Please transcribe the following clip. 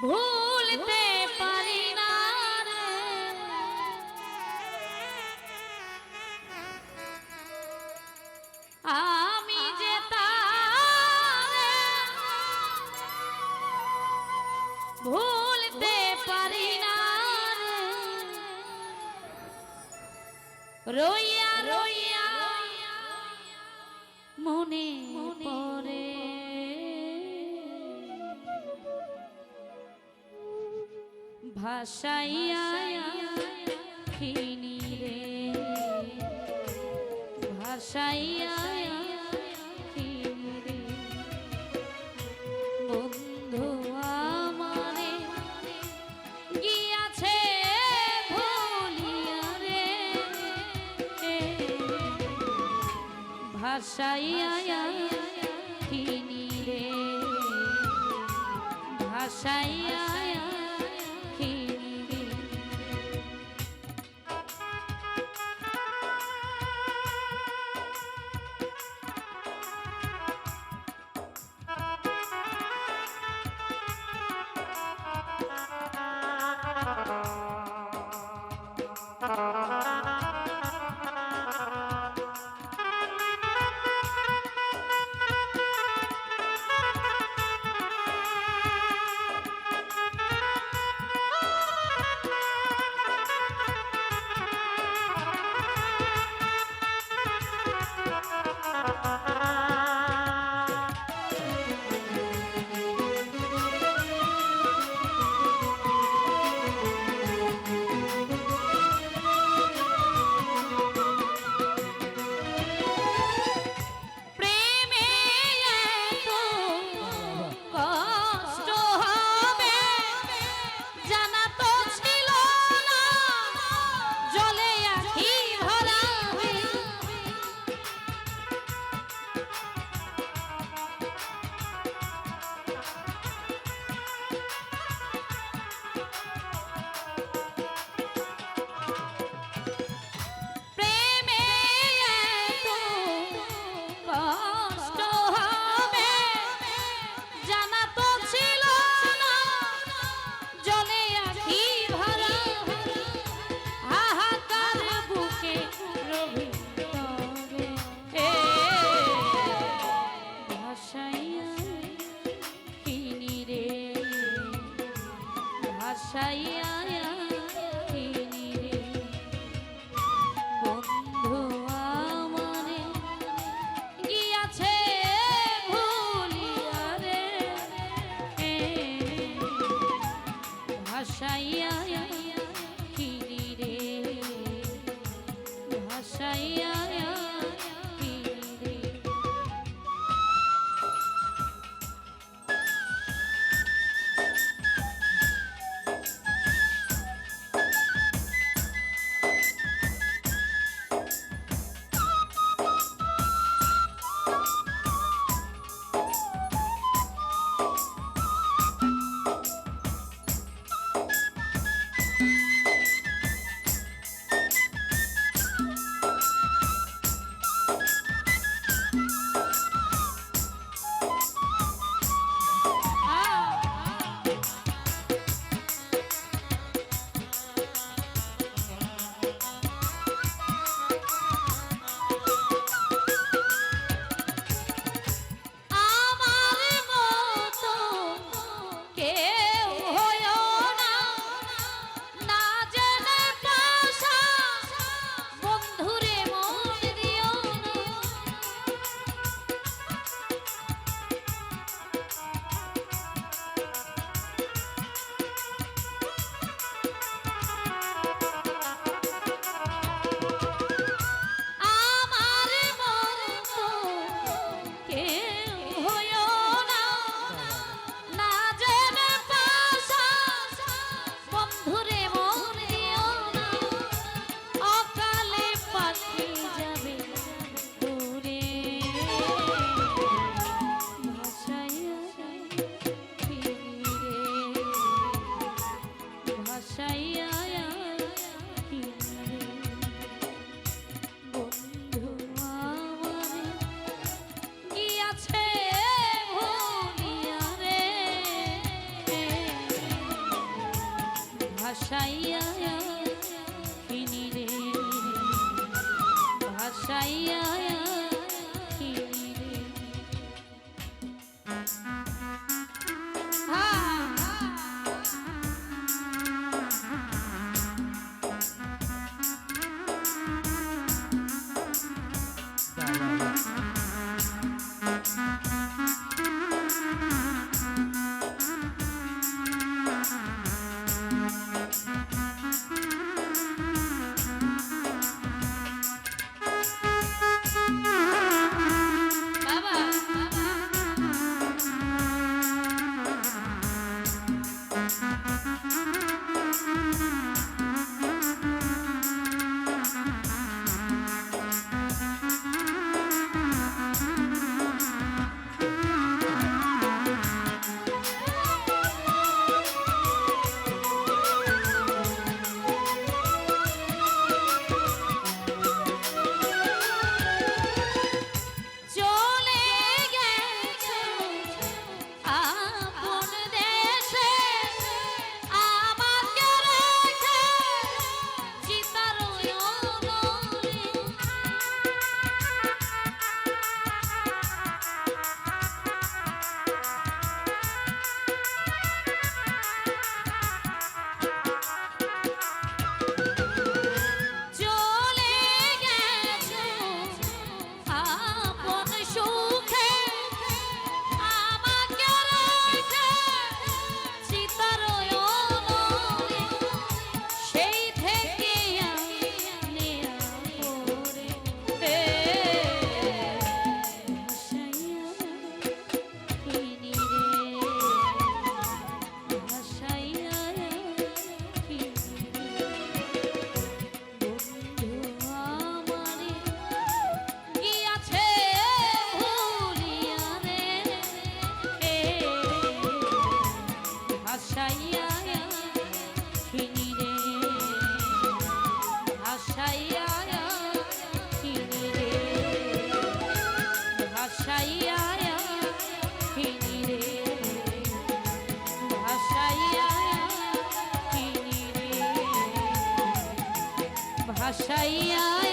ভুলতে পারি না আমি যে ভুলতে পারি না রইয়া রইয়া মনে পড়ে ভাষাইয়া খিনি রে। ভাষাইয়া খিনি রে। বন্ধু আমারে গিয়াছে ভুলিয়া রে। ভাষাইয়া খিনি রে। ভাষাইয়া Thank you. ভাসাইয়া কিনিরে ভাসাইয়া ভাসাইয়া